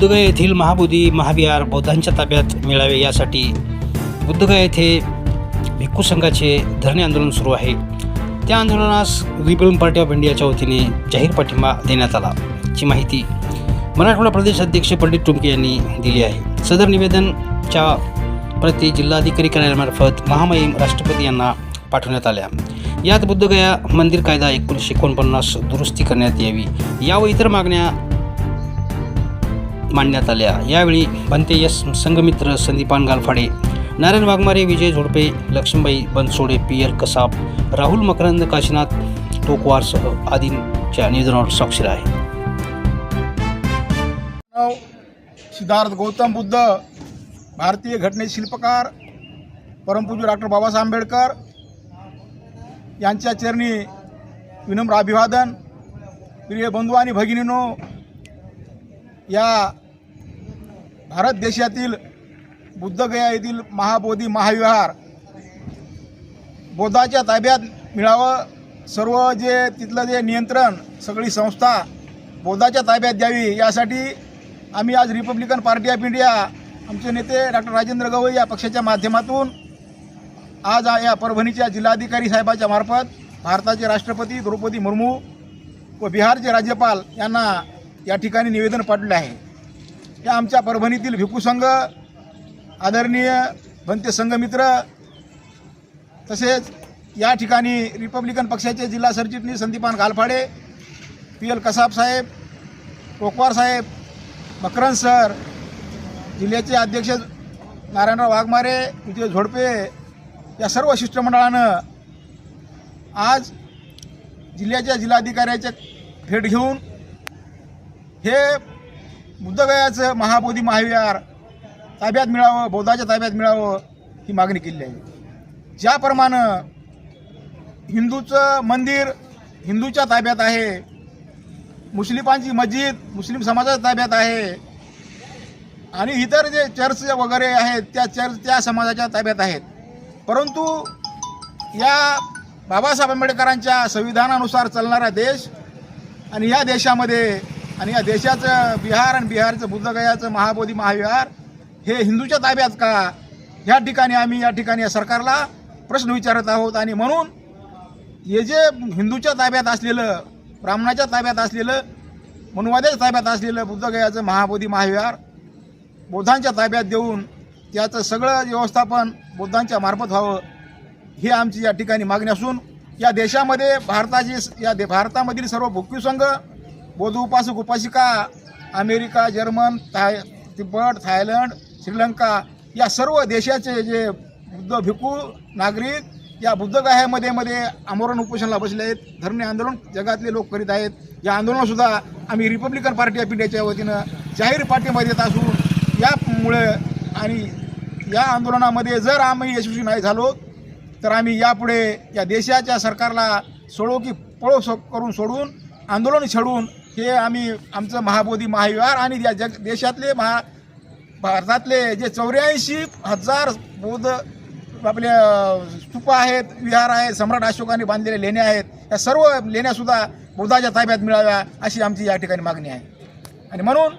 बुद्धगया येथील महाबोधी महाविहार बौद्धांच्या ताब्यात मिळावे यासाठी बुद्धगया येथे भिक्खू संघाचे धरणे आंदोलन सुरू आहे. त्या आंदोलनास रिपब्लिकन पार्टी ऑफ इंडियाच्या वतीने जाहीर पाठिंबा देण्यात आला ची माहिती मराठवाडा प्रदेश अध्यक्ष पंडित टुमके यांनी दिली आहे. सदर निवेदनच्या प्रति जिल्हाधिकारी कार्यालयामार्फत महामहिम राष्ट्रपती यांना पाठवण्यात आल्या. यात बुद्धगया मंदिर कायदा एकोणीसशे एकोणपन्नास दुरुस्ती करण्यात यावी या व इतर मागण्या मांडण्यात आल्या. यावेळी भंते यस संघमित्र संदीपान गालफाडे नारायण वाघमारे विजय झोडपे लक्ष्मीबाई बनसोडे पी एल कसाब राहुल मकरंद काशीनाथ टोकवारसह आदींच्या निधनावर स्वाक्षर आहे सिद्धार्थ गौतम बुद्ध भारतीय घटने शिल्पकार परमपूज्य डॉक्टर बाबासाहेब आंबेडकर यांच्या चरणी विनम्र अभिवादन प्रिय बंधू आणि भगिनीनो या भारत देशातील बुद्धगया येथील महाबोधी महाविहार बोधाच्या ताब्यात मिळावं. सर्व जे तिथलं जे नियंत्रण सगळी संस्था बोधाच्या ताब्यात द्यावी. यासाठी आम्ही आज रिपब्लिकन पार्टी ऑफ इंडिया आमचे नेते डॉक्टर राजेंद्र गवई या पक्षाच्या माध्यमातून आज या परभणीच्या जिल्हाधिकारी साहेबाच्या मार्फत भारताचे राष्ट्रपती द्रौपदी मुर्मू व बिहारचे राज्यपाल यांना या ठिकाणी निवेदन पाठवले आहे. या आमच्या परभणीतील भिकू संघ आदरणीय भंते संघमित्र तसेच या ठिकाणी रिपब्लिकन पक्षाचे जिल्हा सरचिटणीस संदीपान घालफाडे पी एल कसाब साहेब कोकवार साहेब मकरन सर जिल्ह्याचे अध्यक्ष नारायणराव वाघमारे विजय झोडपे या सर्व शिष्टमंडळानं आज जिल्ह्याच्या जिल्हाधिकाऱ्याचे भेट घेऊन हे बुद्धगयाचं महाबोधी महाविहार ताब्यात मिळावं बौद्धाच्या ताब्यात मिळावं ही मागणी केली आहे. ज्याप्रमाणे हिंदूचं मंदिर हिंदूच्या ताब्यात आहे मुस्लिमांची मस्जिद मुस्लिम समाजाच्या ताब्यात आहे आणि इतर जे चर्च वगैरे आहेत त्या चर्च त्या समाजाच्या ताब्यात आहेत. परंतु या बाबासाहेब आंबेडकरांच्या संविधानानुसार चालणारा देश आणि या देशामध्ये आणि या देशाचं बिहार आणि बिहारचं बुद्धगयाचं महाबोधी महाविहार हे हिंदूच्या ताब्यात का? ह्या ठिकाणी आम्ही या ठिकाणी या सरकारला प्रश्न विचारत आहोत आणि म्हणून हे जे हिंदूच्या ताब्यात असलेलं ब्राह्मणाच्या ताब्यात असलेलं मनुवाद्याच्या ताब्यात असलेलं बुद्धगयाचं महाबोधी महाविहार बौद्धांच्या ताब्यात देऊन त्याचं सगळं व्यवस्थापन बौद्धांच्या मार्फत व्हावं हे आमची या ठिकाणी मागणी असून या देशामध्ये भारताची या दे भारतामधील सर्व भुक्यू संघ बौद्ध उपासक उपासिका America German Thai Tibet Thailand Sri Lanka या सर्व देशाचे जे बुद्ध भिकू नागरिक या बुद्धगाह्यामध्ये मध्ये आमरण उपोषणाला बसले आहेत. धरणे आंदोलन जगातले लोक करीत आहेत. या आंदोलनासुद्धा आम्ही रिपब्लिकन पार्टी ऑफ इंडियाच्या वतीनं जाहीर पाठिंबा देत असून यामुळे आणि या आंदोलनामध्ये जर आम्ही यशस्वी नाही झालो तर आम्ही यापुढे या देशाच्या सरकारला सोडो की पळो सो करून सोडून आंदोलन छडून हे आम्ही आमचं महाबोधी महाविहार आणि या जग देशातले महा भारतातले जे चौऱ्याऐंशी हजार बौद्ध आपल्या स्तूप आहेत विहार आहेत सम्राट अशोकाने बांधलेल्या लेण्या आहेत या सर्व लेण्यासुद्धा बौद्धाच्या ताब्यात मिळाव्या अशी आमची या ठिकाणी मागणी आहे. आणि म्हणून